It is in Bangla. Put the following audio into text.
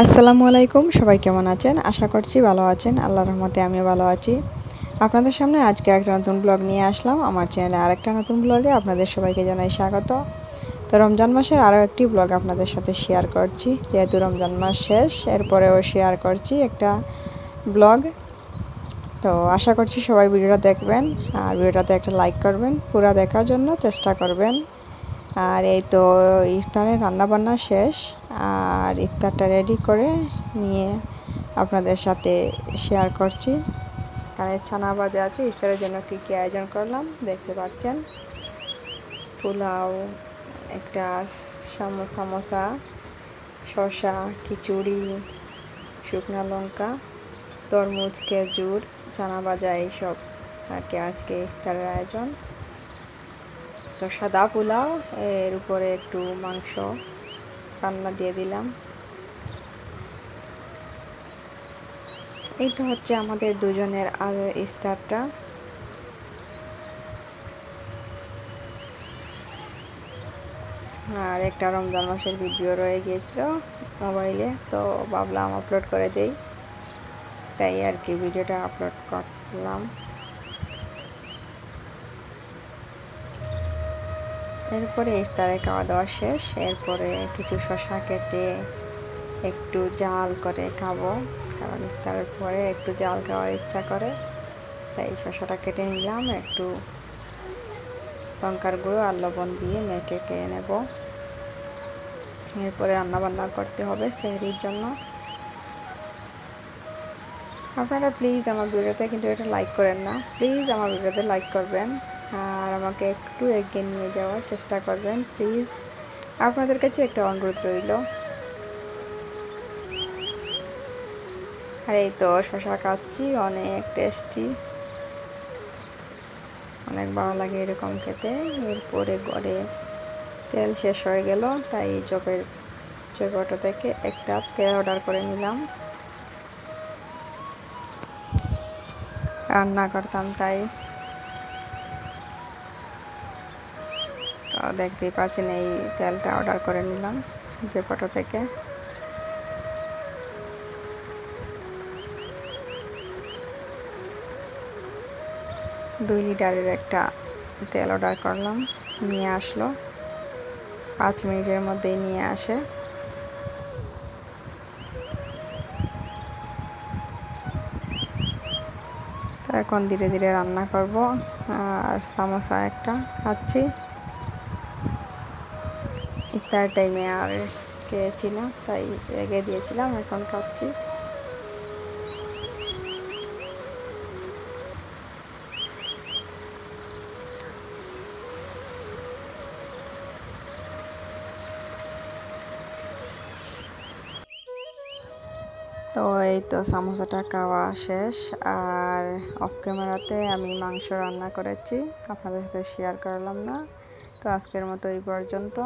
আসসালামু আলাইকুম, সবাই কেমন আছেন? আশা করছি ভালো আছেন। আল্লাহর রহমতে আমিও ভালো আছি। আপনাদের সামনে আজকে একটা নতুন ব্লগ নিয়ে আসলাম। আমার চ্যানেলে আরেকটা নতুন ব্লগে আপনাদের সবাইকে জানাই স্বাগত। তো রমজান মাসের আরও একটি ব্লগ আপনাদের সাথে শেয়ার করছি। যেহেতু রমজান মাস শেষ, এরপরেও শেয়ার করছি একটা ব্লগ। তো আশা করছি সবাই ভিডিওটা দেখবেন। আর ভিডিওটাতে একটা লাইক করবেন। পুরো দেখার জন্য চেষ্টা করবেন। আর এই তো ইফতারের রান্নাবান্না শেষ, আর ইফতারটা রেডি করে নিয়ে আপনাদের সাথে শেয়ার করছি। কারণ ছানা বাজা আছে, ইফতারের জন্য কী কী আয়োজন করলাম দেখতে পাচ্ছেন। পোলাও, একটা সমোসা, শসা, খিচুড়ি, শুকনো লঙ্কা, তরমুজ, খেজুর, ছানা বাজা এইসব আর কি আজকে ইফতারের আয়োজন। তো সাদা পোলাও, এর উপরে একটু মাংস রান্না দিয়ে দিলাম। এই তো হচ্ছে আমাদের দুজনের ইস্তারটা আর একটা রমজান মাসের ভিডিও রয়ে গিয়েছিল মোবাইলে, তো ভাবলাম আপলোড করে দেই। তাই আর কি, ভিডিওটা আপলোড করলাম। এরপরে ইফতারে খাওয়া দাওয়া শেষ। এরপরে কিছু শশা কেটে একটু জাল করে খাব, কারণ ইফতারের পরে একটু জাল খাওয়ার ইচ্ছা করে। তাই শশাটা কেটে নিলাম, একটু লঙ্কার গুঁড়ো আর লবণ দিয়ে মেখে খেয়ে নেব। এরপরে রান্নাবান্না করতে হবে সেহরির জন্য। আপনারা প্লিজ আমার ভিডিওতে কিন্তু এটা লাইক করেন না। প্লিজ আমার ভিডিওতে লাইক করবেন। আর আমাকে একটু এগিয়ে নিয়ে যাওয়ার চেষ্টা করবেন, প্লিজ। আপনাদের কাছে একটা অনুরোধ রইল। আর, এই তো শশা খাচ্ছি, অনেক টেস্টি। অনেক ভালো লাগে এরকম খেতে। এরপরে গড়ে তেল শেষ হয়ে গেল, তাই চপের চপটা থেকে একটা তেল অর্ডার করে নিলাম। রান্না করতাম তাই। দেখতেই পাচ্ছেন, এই তেলটা অর্ডার করে নিলাম, যে ফটো থেকে। দুই লিটারের একটা তেল অর্ডার করলাম, নিয়ে আসলো। পাঁচ মিনিটের মধ্যেই নিয়ে আসে। এখন ধীরে ধীরে রান্না করব, আর সামোসা একটা খাচ্ছি। ইফতার টাইমে আর খেয়েছি না, তাই রেগে দিয়েছিলাম, এখন খাচ্ছি। তো এই তো সামোসাটা খাওয়া শেষ, আর অফ ক্যামেরাতে আমি মাংস রান্না করেছি, আপনাদের সাথে শেয়ার করলাম না। তো আজকের মতো এই পর্যন্ত।